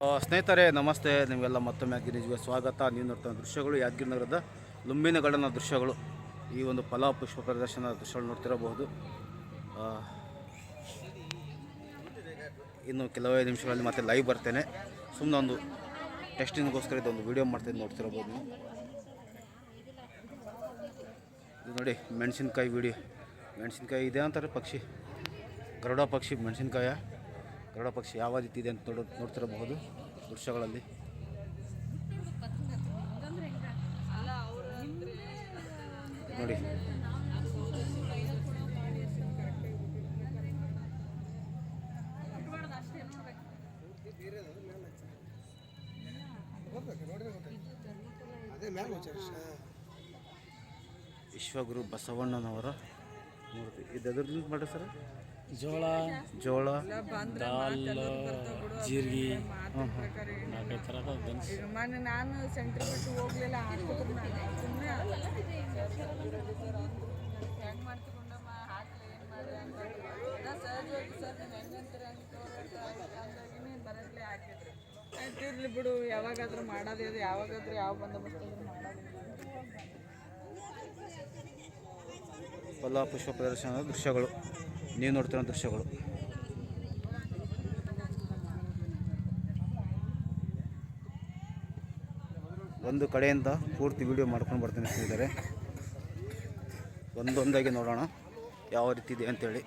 ಸ್ನೇಹಿತರೆ, ನಮಸ್ತೆ. ನಿಮಗೆಲ್ಲ ಮತ್ತೊಮ್ಮೆ ಯಾದಗಿರಿ ಸ್ವಾಗತ. ನೀವು ನೋಡ್ತಾ ದೃಶ್ಯಗಳು ಯಾದಗಿರಿ ನಗರದ ಲುಂಬಿನಗಡನ ದೃಶ್ಯಗಳು. ಈ ಒಂದು ಫಲ ಪುಷ್ಪ ಪ್ರದರ್ಶನದ ದೃಶ್ಯಗಳು ನೋಡ್ತಿರಬಹುದು. ಇನ್ನು ಕೆಲವೇ ನಿಮಿಷಗಳಲ್ಲಿ ಮತ್ತೆ ಲೈವ್ ಬರ್ತೇನೆ. ಸುಮ್ಮನೆ ಒಂದು ಟೆಸ್ಟಿಂಗ್ಗೋಸ್ಕರ ಇದೊಂದು ವಿಡಿಯೋ ಮಾಡ್ತೀನಿ ನೋಡ್ತಿರಬಹುದು ನೀವು. ಇದು ನೋಡಿ, ಮೆಣಸಿನ್ಕಾಯಿ ವಿಡಿಯೋ ಮೆಣಸಿನ್ಕಾಯಿ ಇದೆ ಅಂತಾರೆ ಪಕ್ಷಿ. ಗರುಡ ಪಕ್ಷಿ, ಮೆಣಸಿನ್ಕಾಯ. ಗರುಡ ಪಕ್ಷ ಯಾವ ರೀತಿ ಇದೆ ಅಂತ ನೋಡ ನೋಡ್ತಿರಬಹುದು ದೃಶ್ಯಗಳಲ್ಲಿ. ನೋಡಿ. ವಿಶ್ವಗುರು ಬಸವಣ್ಣನವರ ಮೂರ್ತಿ. ಇದು ಮಾಡ್ರಿ ಸರ್? ಜೋಳ ಜೋಳ ದಾಲ್ ಜೀರಿಗೆ. ನಾಲ್ಕೈದು ಥರದ ದಿನಸಿ ಈಗ ಮೊನ್ನೆ ನಾನು ಸೆಂಟ್ರ್ ಬಿಟ್ಟು ಹೋಗ್ಲಿಲ್ಲ ಹಾಕಿದ್ರು ನಾನು. ಸುಮ್ಮನೆ ಹೆಂಗ್ ಮಾಡ್ತಿಕೊಂಡಮ್ಮ ಹಾಕ್ಲಿ ಏನು ಮಾಡಿ ಅಂತ ಸಹಜವಾಗಿ ಸರ್ ನೀವು ಹೆಂಗಂತೀರ ಬರತ್ಲೆ ಹಾಕಿದ್ರು. ಬಿಡು ಯಾವಾಗಾದ್ರೂ ಮಾಡೋದೇ ಅದು ಯಾವಾಗಾದ್ರೂ ಯಾವ ಬಂದೋಬಸ್ತ್ ಮಾಡೋದಿಲ್ಲ ಮಾಡೋದು ಫಲ ಪುಷ್ಪ ಪ್ರದರ್ಶನದ ದೃಶ್ಯಗಳು. ನೀವು ನೋಡ್ತಿರೋ ದೃಶ್ಯಗಳು. ಒಂದು ಕಡೆಯಿಂದ ಪೂರ್ತಿ ವಿಡಿಯೋ ಮಾಡ್ಕೊಂಡು ಬರ್ತೀನಿ ಸ್ನೇಹಿತರೆ. ಒಂದೊಂದಾಗಿ ನೋಡೋಣ ಯಾವ ರೀತಿ ಇದೆ ಅಂತೇಳಿ.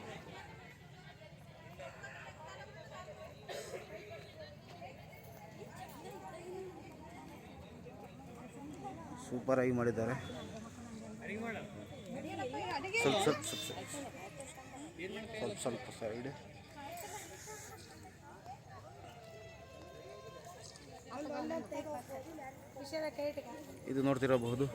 ಸೂಪರಾಗಿ ಮಾಡಿದ್ದಾರೆ. ಸ್ವಲ್ಪ ಸ್ವಲ್ಪ ಸ್ವಲ್ಪ. ಸ್ವಲ್ಪ ಸ್ವಲ್ಪ ಸೈಡ್ ಇದು ನೋಡ್ತಿರಬಹುದು.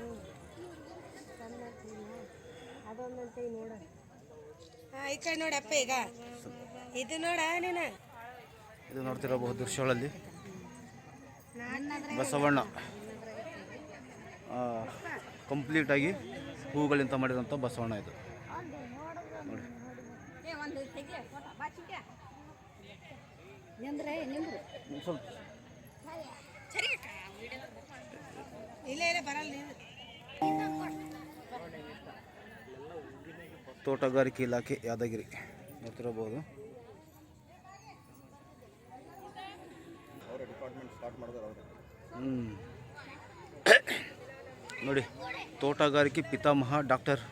ಈ ಕಡೆ ನೋಡಪ್ಪ ಈಗ. ಇದು ನೋಡ ನೀನು. ಇದು ನೋಡ್ತಿರಬಹುದು ದೃಶ್ಯಗಳಲ್ಲಿ. ಬಸವಣ್ಣ ಕಂಪ್ಲೀಟ್ ಆಗಿ ಹೂಗಳಿಂದ ಮಾಡಿದಂಥ ಬಸವಣ್ಣ ಇದು ನೋಡಿ ಒಂದ್ ಸ್ವಲ್ಪ. ಇಲ್ಲ ಇಲ್ಲ ಬರಲ್ಲ ನೀನು. ತೋಟಗಾರಿಕೆ ಇಲಾಖೆ ಯಾದಗಿರಿ. ನೋಡ್ತಿರಬಹುದು. ಹ್ಮ್. ನೋಡಿ ತೋಟಗಾರಿಕೆ ಪಿತಾಮಹ ಡಾಕ್ಟರ್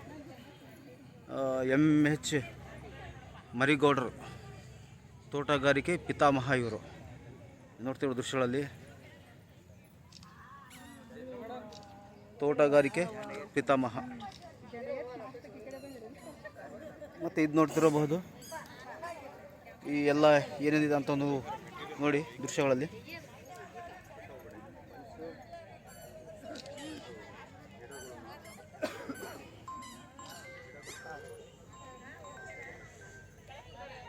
ಎಂ ಎಚ್ ಮರಿಗೌಡರು. ತೋಟಗಾರಿಕೆ ಪಿತಾಮಹ ಇವರು. ನೋಡ್ತಿರೋ ದೃಶ್ಯಗಳಲ್ಲಿ ತೋಟಗಾರಿಕೆ ಪಿತಾಮಹ. ಮತ್ತು ಇದು ನೋಡ್ತಿರಬಹುದು. ಈ ಎಲ್ಲ ಏನೇನಿದೆ ಅಂತ ಒಂದು ನೋಡಿ ದೃಶ್ಯಗಳಲ್ಲಿ.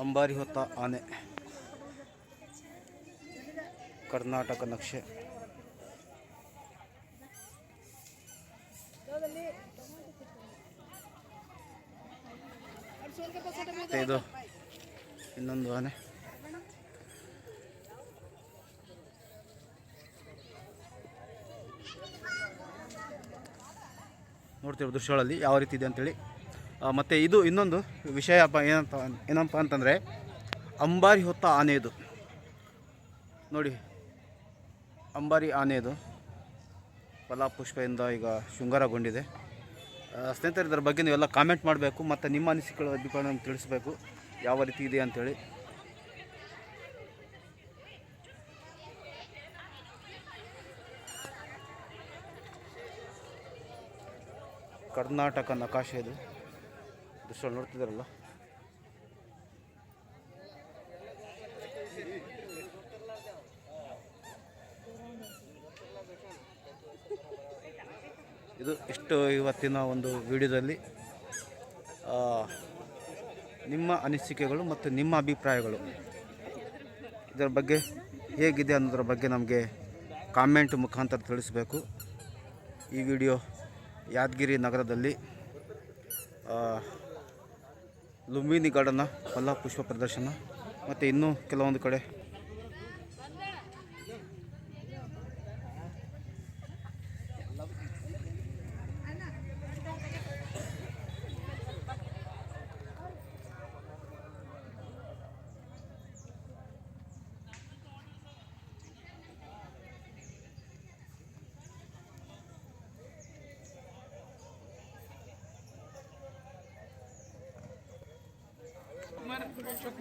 ಅಂಬಾರಿ ಹೊತ್ತ ಆನೆ. ಕರ್ನಾಟಕ ನಕ್ಷೆ. ಇದು ಇನ್ನೊಂದು ಆನೆ. ನೋಡ್ತೀವಿ ದೃಶ್ಯಗಳಲ್ಲಿ ಯಾವ ರೀತಿ ಇದೆ ಅಂತೇಳಿ. ಮತ್ತು ಇದು ಇನ್ನೊಂದು ವಿಷಯ ಏನಂತ ಏನಪ್ಪ ಅಂತಂದರೆ ಅಂಬಾರಿ ಹೊತ್ತ ಆನೆ ಇದು ನೋಡಿ, ಅಂಬಾರಿ ಆನೆ ಇದು ಫಲಪುಷ್ಪದಿಂದ ಈಗ ಶೃಂಗಾರಗೊಂಡಿದೆ. ಸ್ನೇಹಿತರೆ, ಇದರ ಬಗ್ಗೆ ನೀವೆಲ್ಲ ಕಾಮೆಂಟ್ ಮಾಡಬೇಕು, ಮತ್ತು ನಿಮ್ಮ ಅನಿಸಿಕೆಗಳ ಅಭಿಪ್ರಾಯವನ್ನು ತಿಳಿಸ್ಬೇಕು. ಯಾವ ರೀತಿ ಇದೆ ಅಂಥೇಳಿ ಕರ್ನಾಟಕ ನಕಾಶೆ ಇದು. ದೃಶ್ಯ ನೋಡ್ತಿದ್ದಾರಲ್ಲ? ಇದು ಇಷ್ಟು ಇವತ್ತಿನ ಒಂದು ವಿಡಿಯೋದಲ್ಲಿ ನಿಮ್ಮ ಅನಿಸಿಕೆಗಳು ಮತ್ತು ನಿಮ್ಮ ಅಭಿಪ್ರಾಯಗಳು. ಇದರ ಬಗ್ಗೆ ಹೇಗಿದೆ ಅನ್ನೋದ್ರ ಬಗ್ಗೆ ನಮಗೆ ಕಾಮೆಂಟ್ ಮುಖಾಂತರ ತಿಳಿಸಬೇಕು. ಈ ವಿಡಿಯೋ ಯಾದಗಿರಿ ನಗರದಲ್ಲಿ ಲುಂಬಿನಿ ಗಾರ್ಡನ್ನ ಫಲ ಪುಷ್ಪ ಪ್ರದರ್ಶನ ಮತ್ತು ಇನ್ನೂ ಕೆಲವೊಂದು ಕಡೆ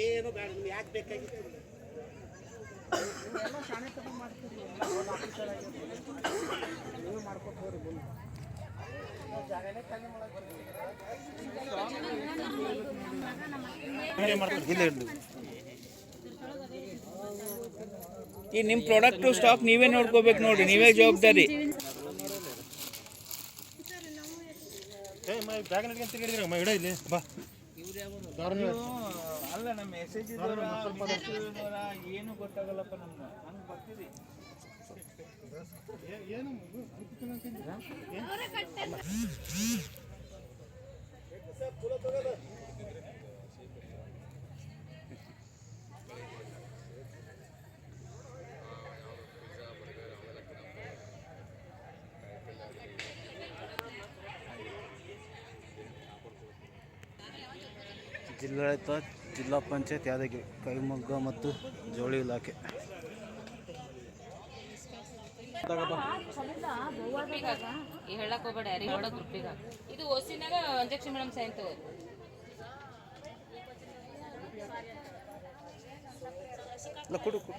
ಏನು ಬೇಡ ನಿಮ್ಗೆ ಯಾಕೆ ಬೇಕಾಗಿತ್ತು? ಈ ನಿಮ್ಮ ಪ್ರಾಡಕ್ಟು ಸ್ಟಾಕ್ ನೀವೇ ನೋಡ್ಕೋಬೇಕು ನೋಡಿ ನೀವೇ ಜವಾಬ್ದಾರಿ. ಬ್ಯಾಗ್ ನಡ್ಕೊಂಡು ತಿರುಗಿದ್ರೆ ಅಮ್ಮ ಇಡ ಇಲ್ಲಿ ಬಾ. ಅಲ್ಲ ನಮ್ಮ ಮೆಸೇಜ್ ಏನು ಗೊತ್ತಾಗಲ್ಲಪ್ಪ ನಮ್ಗೆ. ಹಂಗೆ ಬರ್ತೀರಿ. ಜಿಲ್ಲಾಡಳಿತ ಜಿಲ್ಲಾ ಪಂಚಾಯತ್ ಯಾದಗಿರಿ ಕೈಮಗ್ಗ ಮತ್ತು ಜೋಳಿ ಇಲಾಖೆ. ಹೇಳಕ್ ಹೋಗ್ಬೇಡ ಯಾರಿಗೆ ಹೇಳೋ ಗ್ರೂಪಿಗ ಇದು ಓಸಿನಾಗ ಇಂಜೆಕ್ಷನ್ ಮೇಡಮ್ ಸೈನ್ ತಗೋ ಕೊಡು ಕೊಡು.